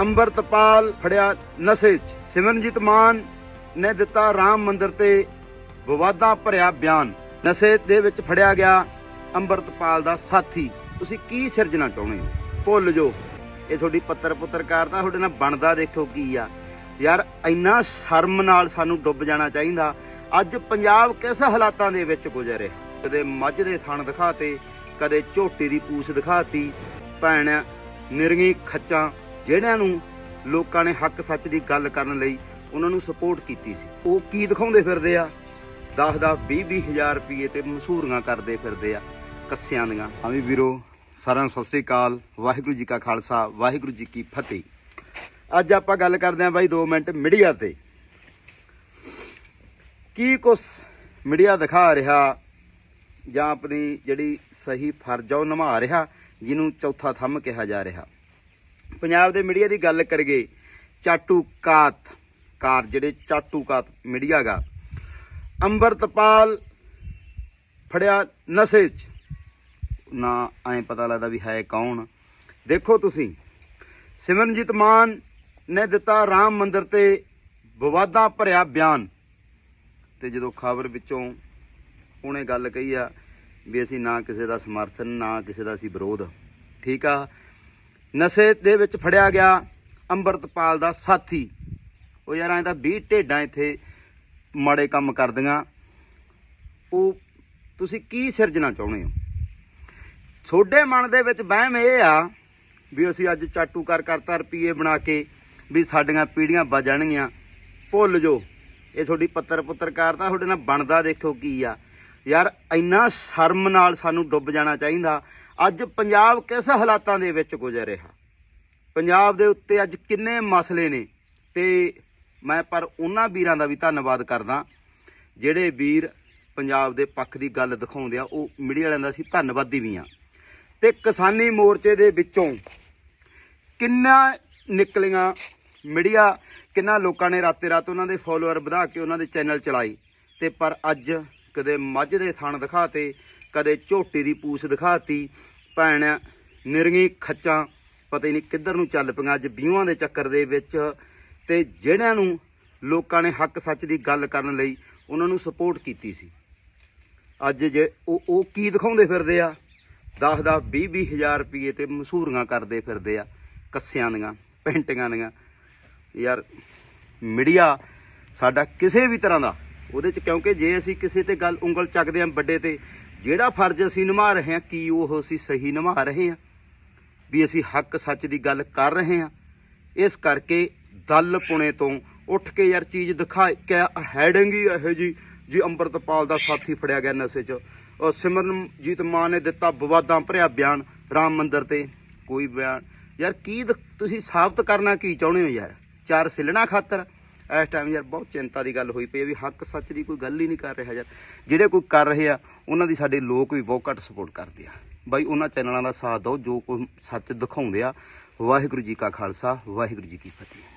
ਅੰਮ੍ਰਿਤਪਾਲ ਫੜਿਆ ਨਸ਼ੇ 'ਚ। ਸਿਮਰਨਜੀਤ ਮਾਨ ਨੇ ਦਿੱਤਾ ਰਾਮ ਮੰਦਿਰ ਤੇ ਵਿਵਾਦਾਂ ਭਰਿਆ ਬਿਆਨ। ਨਸ਼ੇ ਦੇ ਵਿੱਚ ਫੜਿਆ ਗਿਆ ਅੰਮ੍ਰਿਤਪਾਲ ਦਾ ਸਾਥੀ। ਤੁਸੀਂ ਕੀ ਸਿਰਜਣਾ ਚਾਹੁੰਦੇ ਹੋ? ਭੁੱਲ ਜੋ ਇਹ ਤੁਹਾਡੀ ਪੱਤਰ ਪੁੱਤਰਕਾਰ ਤੁਹਾਡੇ ਨਾਲ ਬਣਦਾ ਦੇਖੋ ਕੀ ਆ। ਯਾਰ, ਇੰਨਾ ਸ਼ਰਮ ਨਾਲ ਸਾਨੂੰ ਡੁੱਬ ਜਾਣਾ ਚਾਹੀਦਾ। ਅੱਜ ਪੰਜਾਬ ਕਿਸ ਹਾਲਾਤਾਂ ਦੇ ਵਿੱਚ ਗੁਜ਼ਰੇ ਕਦੇ ਮੱਝ ਦੇ ਥਣ ਦਿਖਾਤੇ, ਕਦੇ ਝੋਟੀ ਦੀ ਪੂਛ ਦਿਖਾਤੀ। ਭੈਣ, ਨਿਰਗੀ ਖੱਚਾਂ ਜਿਹੜਿਆਂ ਨੂੰ ਲੋਕਾਂ ਨੇ ਹੱਕ ਸੱਚ ਦੀ ਗੱਲ ਕਰਨ ਲਈ ਉਹਨਾਂ ਨੂੰ ਸਪੋਰਟ ਕੀਤੀ ਸੀ। ਉਹ ਕੀ ਦਿਖਾਉਂਦੇ ਫਿਰਦੇ ਆ? 10 10 20 20 ਹਜ਼ਾਰ ਰੁਪਏ ਤੇ ਮਸੂਰੀਆਂ ਕਰਦੇ ਫਿਰਦੇ ਆ, ਕੱਸਿਆਂ ਦੀਆਂ। ਆਵੀ ਵੀਰੋ, ਸਾਰਿਆਂ ਨੂੰ ਸਤਿ ਸ੍ਰੀ ਅਕਾਲ। ਵਾਹਿਗੁਰੂ ਜੀ ਕਾ ਖਾਲਸਾ, ਵਾਹਿਗੁਰੂ ਜੀ ਕੀ ਫਤਿਹ। ਅੱਜ ਆਪਾਂ ਗੱਲ ਕਰਦੇ ਆਂ ਬਾਈ 2 ਮਿੰਟ ਮੀਡੀਆ ਤੇ। ਕੀ ਕੁਛ ਮੀਡੀਆ ਦਿਖਾ ਰਿਹਾ ਜਾਂ ਆਪਣੀ ਜਿਹੜੀ ਸਹੀ ਫਰਜ਼ ਆ ਉਹ ਨਿਭਾ ਰਿਹਾ, ਜਿਹਨੂੰ ਚੌਥਾ ਥੰਮ ਕਿਹਾ ਜਾ ਰਿਹਾ? ਪੰਜਾਬ ਦੇ ਮੀਡੀਆ ਦੀ ਗੱਲ ਕਰੀਏ, ਚਾਟੂਕਾਤ, ਕਾਰ ਜਿਹੜੇ ਚਾਟੂਕਾਤ ਮੀਡੀਆ ਗਾ। ਅੰਮ੍ਰਿਤਪਾਲ ਫੜਿਆ ਨਸ਼ੇ 'ਚ। ਨਾ ਐਂ ਪਤਾ ਲੱਗਦਾ ਵੀ ਹੈ ਕੌਣ। ਦੇਖੋ ਤੁਸੀਂ, ਸਿਮਰਨਜੀਤ ਮਾਨ ਨੇ ਦਿੱਤਾ ਰਾਮ ਮੰਦਿਰ ਤੇ ਵਿਵਾਦਾਂ ਭਰਿਆ ਬਿਆਨ। ਤੇ ਜਦੋਂ ਖਬਰ ਵਿੱਚੋਂ ਉਹਨੇ ਗੱਲ ਕਹੀ ਆ ਵੀ ਅਸੀਂ ਨਾ ਕਿਸੇ ਦਾ ਸਮਰਥਨ, ਨਾ ਕਿਸੇ ਦਾ ਅਸੀਂ ਵਿਰੋਧ। ਠੀਕ ਆ? ਨਸ਼ੇ ਦੇ ਵਿੱਚ ਫੜਿਆ ਗਿਆ ਅੰਮ੍ਰਿਤਪਾਲ ਦਾ ਸਾਥੀ। ਉਹ ਯਾਰ ਐਂ ਤਾਂ 20 ਢੇਡਾਂ ਇੱਥੇ ਮਾੜੇ ਕੰਮ ਕਰਦੀਆਂ। ਉਹ ਤੁਸੀਂ ਕੀ ਸਿਰਜਣਾ ਚਾਹੁੰਦੇ ਹੋ? ਤੁਹਾਡੇ ਮਨ ਦੇ ਵਿੱਚ ਵਹਿਮ ਇਹ ਆ ਵੀ ਅਸੀਂ ਅੱਜ ਚਾਟੂ ਕਰ ਕਰਤਾ ਰੁਪਏ ਬਣਾ ਕੇ ਵੀ ਸਾਡੀਆਂ ਪੀੜ੍ਹੀਆਂ ਬਚਣਗੀਆਂ ਭੁੱਲ ਜੋ ਇਹ ਤੁਹਾਡੀ ਪੱਤਰ ਪੁੱਤਰਕਾਰ ਦਾ ਤੁਹਾਡੇ ਨਾਲ ਬਣਦਾ ਦੇਖੋ ਕੀ ਆ। ਯਾਰ ਇੰਨਾ ਸ਼ਰਮ ਨਾਲ ਸਾਨੂੰ ਡੁੱਬ ਜਾਣਾ ਚਾਹੀਦਾ ਅੱਜ ਪੰਜਾਬ ਕਿਸ ਹਾਲਾਤਾਂ ਦੇ ਵਿੱਚ ਗੁਜ਼ਰ ਰਿਹਾ? ਪੰਜਾਬ ਦੇ ਉੱਤੇ ਅੱਜ ਕਿੰਨੇ ਮਸਲੇ ਨੇ? ਤੇ ਮੈਂ ਪਰ ਉਹਨਾਂ ਵੀਰਾਂ ਦਾ ਵੀ ਧੰਨਵਾਦ ਕਰਦਾ, ਜਿਹੜੇ ਵੀਰ ਪੰਜਾਬ ਦੇ ਪੱਖ ਦੀ ਗੱਲ ਦਿਖਾਉਂਦੇ ਆ, ਉਹ ਮੀਡੀਆ ਵਾਲਿਆਂ ਦਾ ਅਸੀਂ ਧੰਨਵਾਦੀ ਵੀ ਆ ਤੇ ਕਿਸਾਨੀ ਮੋਰਚੇ ਦੇ ਵਿੱਚੋਂ ਕਿੰਨਾ ਨਿਕਲੀਆਂ ਮੀਡੀਆ, ਕਿੰਨਾ ਲੋਕਾਂ ਨੇ ਰਾਤੇ ਰਾਤ ਉਹਨਾਂ ਦੇ ਫੋਲੋਅਰ ਵਧਾ ਕੇ ਉਹਨਾਂ ਦੇ ਚੈਨਲ ਚਲਾਈ ਤੇ ਪਰ ਅੱਜ ਕਦੇ ਮੱਝ ਦੇ ਥਣ ਦਿਖਾਤੇ ਕਦੇ ਝੋਟੀ ਦੀ ਪੂਛ ਦਿਖਾਤੀ, ਭੈਣ ਨਿਰਗੀ ਖੱਚਾਂ, ਪਤਾ ਹੀ ਨਹੀਂ ਕਿੱਧਰ ਨੂੰ ਚੱਲ ਪਈਆਂ ਅੱਜ ਵਿਊਆਂ ਦੇ ਚੱਕਰ ਦੇ ਵਿੱਚ। ਤੇ ਜਿਹੜਿਆਂ ਨੂੰ ਲੋਕਾਂ ਨੇ ਹੱਕ ਸੱਚ ਦੀ ਗੱਲ ਕਰਨ ਲਈ ਉਹਨਾਂ ਨੂੰ ਸਪੋਰਟ ਕੀਤੀ ਸੀ। ਅੱਜ ਜੇ ਉਹ ਉਹ ਕੀ ਦਿਖਾਉਂਦੇ ਫਿਰਦੇ ਆ? 10 10 20 20 ਹਜ਼ਾਰ ਰੁਪਏ ਤੇ ਮਸੂਰੀਆਂ ਕਰਦੇ ਫਿਰਦੇ ਆ, ਕੱਸਿਆਂ ਦੀਆਂ, ਪੈਂਟੀਆਂ ਦੀਆਂ। ਯਾਰ, ਮੀਡੀਆ ਸਾਡਾ ਕਿਸੇ ਵੀ ਤਰ੍ਹਾਂ ਦਾ, ਉਹਦੇ ਚ ਕਿਉਂਕਿ ਜੇ ਅਸੀਂ ਕਿਸੇ ਤੇ ਗੱਲ ਉਂਗਲ ਚੱਕਦੇ ਆਂ ਵੱਡੇ ਤੇ ਜਿਹੜਾ ਫਰਜ਼ ਅਸੀਂ ਨਿਭਾ ਰਹੇ ਹਾਂ, ਕੀ ਉਹ ਅਸੀਂ ਸਹੀ ਨਿਭਾ ਰਹੇ ਹਾਂ? ਵੀ ਅਸੀਂ ਹੱਕ ਸੱਚ ਦੀ ਗੱਲ ਕਰ ਰਹੇ ਹਾਂ? ਇਸ ਕਰਕੇ ਦਲ ਪੁਣੇ ਤੋਂ ਉੱਠ ਕੇ ਯਾਰ ਚੀਜ਼ ਦਿਖਾ ਕੇ ਹੈਡਿੰਗ ਹੀ ਇਹੋ ਜੀ ਜੀ ਅੰਮ੍ਰਿਤਪਾਲ ਦਾ ਸਾਥੀ ਫੜਿਆ ਗਿਆ ਨਸ਼ੇ 'ਚ। ਉਹ ਸਿਮਰਨਜੀਤ ਮਾਨ ਨੇ ਦਿੱਤਾ ਵਿਵਾਦਾਂ ਭਰਿਆ ਬਿਆਨ, ਰਾਮ ਮੰਦਰ ਤੇ ਕੋਈ ਬਿਆਨ। ਯਾਰ ਕੀ ਦ- ਤੁਸੀਂ ਸਾਬਤ ਕਰਨਾ ਕੀ ਚਾਹੁੰਦੇ ਹੋ ਯਾਰ? ਚਾਰ ਸਿਲਣਾ ਖਾਤਰ? ਇਸ ਟਾਈਮ ਯਾਰ ਬਹੁਤ ਚਿੰਤਾ ਦੀ ਗੱਲ ਹੋਈ ਪਈ ਹੈ ਵੀ ਹੱਕ ਸੱਚ ਦੀ ਕੋਈ ਗੱਲ ਹੀ ਨਹੀਂ ਕਰ ਰਿਹਾ ਯਾਰ। ਜਿਹੜੇ ਕੋਈ ਕਰ ਰਹੇ ਆ, ਉਹਨਾਂ ਦੀ ਸਾਡੇ ਲੋਕ ਵੀ ਬਹੁਤ ਘੱਟ ਸਪੋਰਟ ਕਰਦੇ ਆ। ਬਾਈ, ਉਹਨਾਂ ਚੈਨਲਾਂ ਦਾ ਸਾਥ ਦਿਓ, ਜੋ ਕੋਈ ਸੱਚ ਦਿਖਾਉਂਦੇ ਆ। ਵਾਹਿਗੁਰੂ ਜੀ ਕਾ ਖਾਲਸਾ, ਵਾਹਿਗੁਰੂ ਜੀ ਕੀ ਫਤਿਹ।